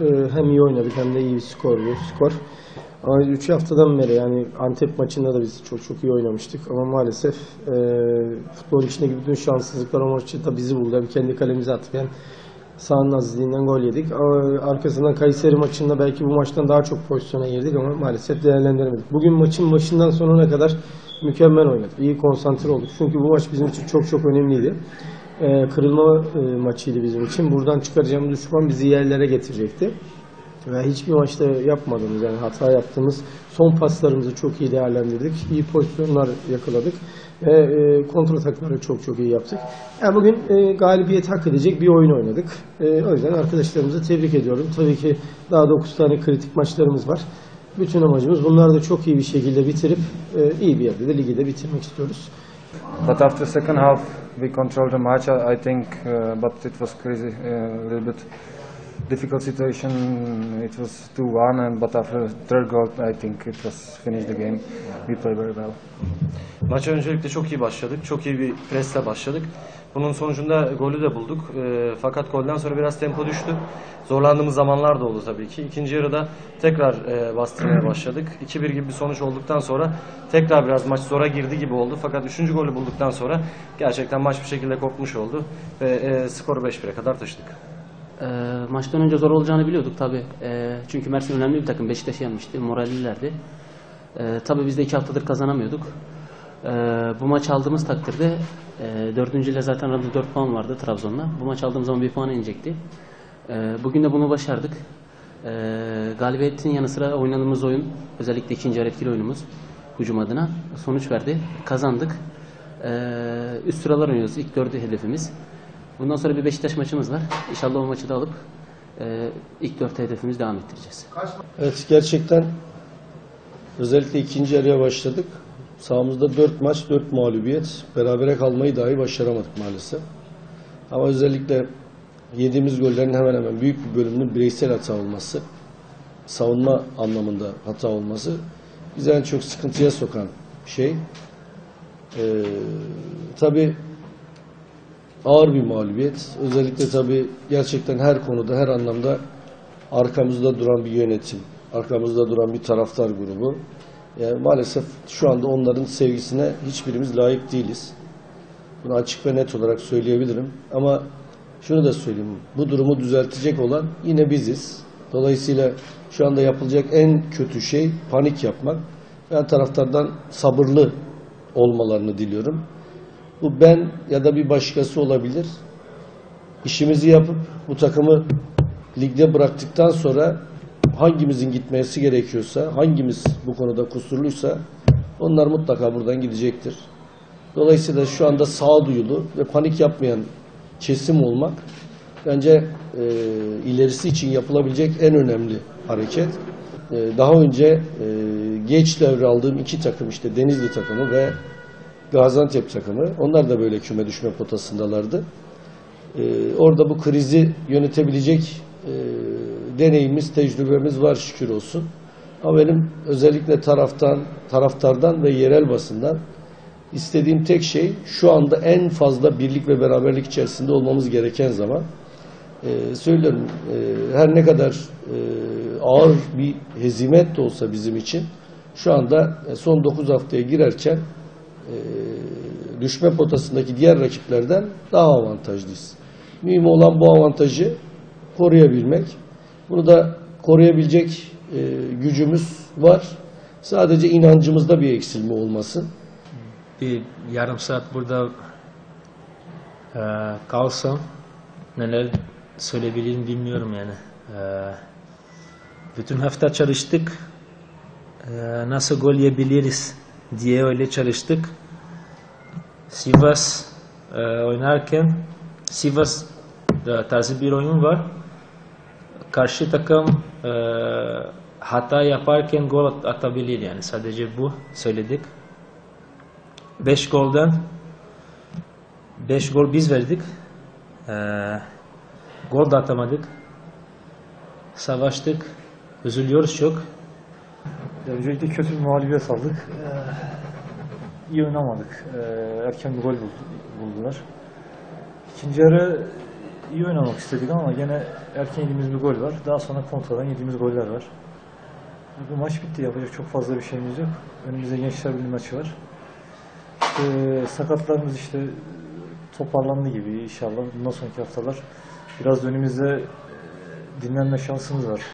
Ee, hem iyi oynadık hem de iyi bir skordu, skor. Ama 3 haftadan beri yani Antep maçında da biz çok çok iyi oynamıştık ama maalesef e, futbol içindeki bütün şanssızlıklar o maçı da bizi buldu. Hem kendi kalemize attık hem sahanın azizliğinden gol yedik. Ama arkasından Kayseri maçında belki bu maçtan daha çok pozisyona girdik ama maalesef değerlendiremedik. Bugün maçın başından sonuna kadar mükemmel oynadık. İyi konsantre olduk. Çünkü bu maç bizim için çok çok önemliydi. Ee, kırılma e, maçıydı bizim için. Buradan çıkaracağımız düşman bizi yerlere getirecekti. Ve hiçbir maçta yapmadığımız yani hata yaptığımız son paslarımızı çok iyi değerlendirdik. İyi pozisyonlar yakaladık. Ve e, kontratakları çok çok iyi yaptık. Yani bugün e, galibiyet hak edecek bir oyun oynadık. E, o yüzden arkadaşlarımızı tebrik ediyorum. Tabii ki daha 9 tane kritik maçlarımız var. Bütün amacımız bunları da çok iyi bir şekilde bitirip e, iyi bir yerde de ligi de bitirmek istiyoruz. But after second half, we controlled the match. I I think, uh, but it was crazy, uh, a little bit difficult situation. It was 2-1, and but after third goal, I think it was finished the game. We played very well. Maça öncelikle çok iyi başladık. Çok iyi bir presle başladık. Bunun sonucunda golü de bulduk. Ee, fakat golden sonra biraz tempo düştü. Zorlandığımız zamanlar da oldu tabii ki. İkinci yarıda tekrar e, bastırmaya başladık. 2-1 gibi bir sonuç olduktan sonra tekrar biraz maç zora girdi gibi oldu. Fakat üçüncü golü bulduktan sonra gerçekten maç bir şekilde kopmuş oldu. Ve e, skoru 5-1'e kadar taşıdık. Ee, maçtan önce zor olacağını biliyorduk tabi. çünkü Mersin önemli bir takım. Beşiktaş'ı yenmişti. Morallilerdi. Ee, tabi biz de iki haftadır kazanamıyorduk. Ee, bu maç aldığımız takdirde e, dördüncüyle zaten arada dört puan vardı Trabzon'la. Bu maç aldığımız zaman bir puan inecekti. Ee, bugün de bunu başardık. Ee, galibiyetin yanı sıra oynadığımız oyun özellikle ikinci yarı etkili oyunumuz hücum adına sonuç verdi. Kazandık. Ee, üst sıralar oynuyoruz. İlk dördü hedefimiz. Bundan sonra bir Beşiktaş maçımız var. İnşallah o maçı da alıp e, ilk dört hedefimizi devam ettireceğiz. Evet gerçekten özellikle ikinci yarıya başladık. Sahamızda 4 maç 4 mağlubiyet. Berabere kalmayı dahi başaramadık maalesef. Ama özellikle yediğimiz gollerin hemen hemen büyük bir bölümünün bireysel hata olması, savunma anlamında hata olması bizi en çok sıkıntıya sokan şey. Ee, tabii ağır bir mağlubiyet. Özellikle tabii gerçekten her konuda, her anlamda arkamızda duran bir yönetim, arkamızda duran bir taraftar grubu. Yani maalesef şu anda onların sevgisine hiçbirimiz layık değiliz. Bunu açık ve net olarak söyleyebilirim. Ama şunu da söyleyeyim. Bu durumu düzeltecek olan yine biziz. Dolayısıyla şu anda yapılacak en kötü şey panik yapmak. Ben taraftardan sabırlı olmalarını diliyorum. Bu ben ya da bir başkası olabilir. İşimizi yapıp bu takımı ligde bıraktıktan sonra hangimizin gitmesi gerekiyorsa, hangimiz bu konuda kusurluysa onlar mutlaka buradan gidecektir. Dolayısıyla şu anda sağduyulu ve panik yapmayan kesim olmak bence e, ilerisi için yapılabilecek en önemli hareket. E, daha önce e, geç devraldığım iki takım işte Denizli takımı ve Gaziantep takımı. Onlar da böyle küme düşme potasındalardı. Ee, orada bu krizi yönetebilecek e, deneyimimiz, tecrübemiz var şükür olsun. Ama benim özellikle taraftan, taraftardan ve yerel basından istediğim tek şey şu anda en fazla birlik ve beraberlik içerisinde olmamız gereken zaman. Ee, söylüyorum e, her ne kadar e, ağır bir hezimet de olsa bizim için şu anda e, son 9 haftaya girerken e, düşme potasındaki diğer rakiplerden daha avantajlıyız. Mühim olan bu avantajı koruyabilmek. Bunu da koruyabilecek e, gücümüz var. Sadece inancımızda bir eksilme olmasın. bir yarım saat burada e, kalsam neler söyleyebilirim bilmiyorum yani. E, bütün hafta çalıştık. E, nasıl gol yiyebiliriz diye öyle çalıştık. Sivas e, oynarken Sivas e, tarzı bir oyun var. Karşı takım e, hata yaparken gol at- atabilir yani sadece bu söyledik. 5 golden 5 gol biz verdik. Ee, gol da atamadık. Savaştık. Üzülüyoruz çok. Öncelikle kötü bir mağlubiyet aldık. Ee, iyi oynamadık. Ee, erken bir gol buldu- buldular. İkinci yarı iyi oynamak istedik ama gene erken yediğimiz bir gol var. Daha sonra kontradan yediğimiz goller var. Bu maç bitti. Yapacak çok fazla bir şeyimiz yok. Önümüzde Gençler Birliği maçı var. İşte sakatlarımız işte toparlandı gibi inşallah. Bundan sonraki haftalar biraz önümüzde dinlenme şansımız var.